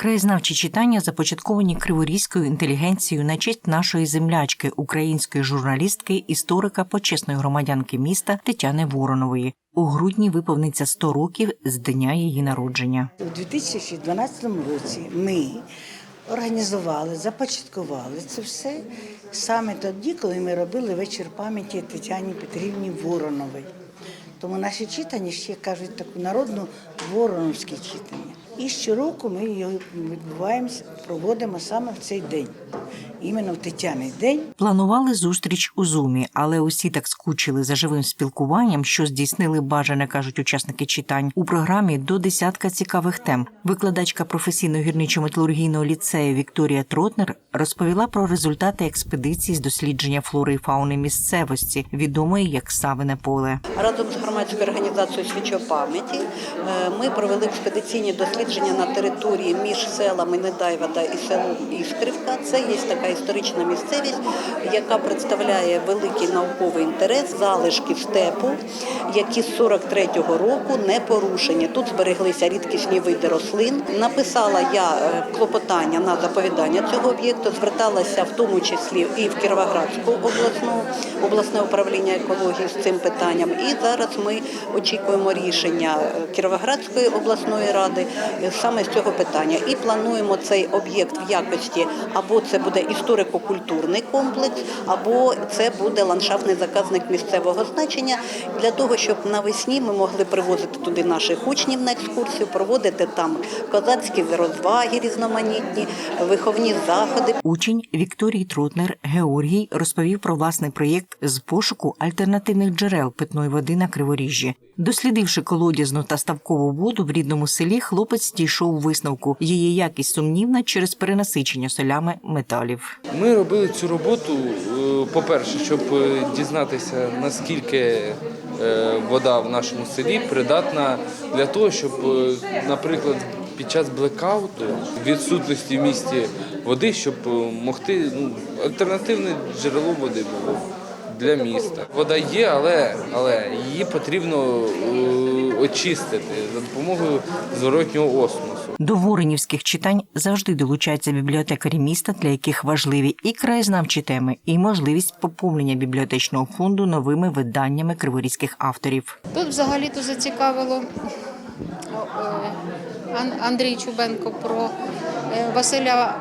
Краєзнавчі читання започатковані криворізькою інтелігенцією на честь нашої землячки, української журналістки, історика, почесної громадянки міста Тетяни Воронової. У грудні виповниться 100 років з дня її народження. У 2012 році ми організували, започаткували це все саме тоді, коли ми робили вечір пам'яті Тетяні Петрівні Вороновій. Тому наші читання ще кажуть таку народну вороновське читання. І щороку ми його відбуваємо, проводимо саме в цей день, іменно в Тетяний день. Планували зустріч у зумі, але усі так скучили за живим спілкуванням, що здійснили бажане, кажуть учасники читань. У програмі до десятка цікавих тем. Викладачка професійно гірничо-металургійного ліцею Вікторія Тротнер розповіла про результати експедиції з дослідження флори і фауни місцевості, відомої як Савине поле. Разом з громадською організацією «Свічо пам'яті е, ми провели експедиційні дослідження на території між селами Недайвада і селом Іскрівка. Це є така історична місцевість, яка представляє великий науковий інтерес залишків степу, які з 43-го року не порушені. Тут збереглися рідкісні види рослин. Написала я е, клопотання на заповідання цього об'єкту, зверталася в тому числі і в Кіровоградську обласну обласне управління екології з цим питанням. І зараз ми очікуємо рішення е, Кіровоградської обласної ради саме з цього питання. І плануємо цей об'єкт в якості або це буде історико-культурний комплекс, або це буде ландшафтний заказник місцевого значення для того, щоб навесні ми могли привозити туди наших учнів на екскурсію, проводити там козацькі розваги різноманітні, виховні заходи. Учень Вікторії Тротнер Георгій розповів про власний проєкт з пошуку альтернативних джерел питної води на Криворіжжі. Дослідивши колодязну та ставкову воду в рідному селі, хлопець дійшов висновку. Її якість сумнівна через перенасичення солями металів. Ми робили цю роботу, е, по-перше, щоб е, дізнатися, наскільки е, вода в нашому селі придатна для того, щоб, наприклад, під час блекауту, відсутності в місті води, щоб могти ну, альтернативне джерело води було для міста. Вода є, але, але її потрібно е, очистити за допомогою зворотнього осмосу. До воринівських читань завжди долучаються бібліотекарі міста, для яких важливі і краєзнавчі теми, і можливість поповнення бібліотечного фонду новими виданнями криворізьких авторів. Тут взагалі-то зацікавило е, Андрій Чубенко про е, Василя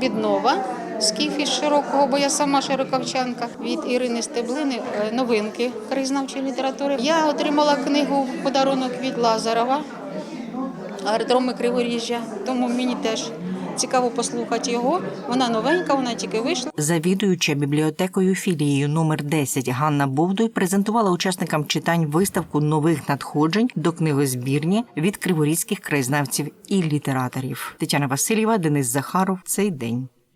Біднова. Скіф із широкого, бо я сама широковчанка від Ірини Стеблини е, новинки краєзнавчої літератури. Я отримала книгу в подарунок від Лазарова аеродроми Криворіжжя, тому мені теж цікаво послухати його. Вона новенька, вона тільки вийшла. Завідуюча бібліотекою філією номер 10 Ганна Бовдуй презентувала учасникам читань виставку нових надходжень до книгозбірні від криворізьких краєзнавців і літераторів. Тетяна Васильєва, Денис Захаров. Цей день.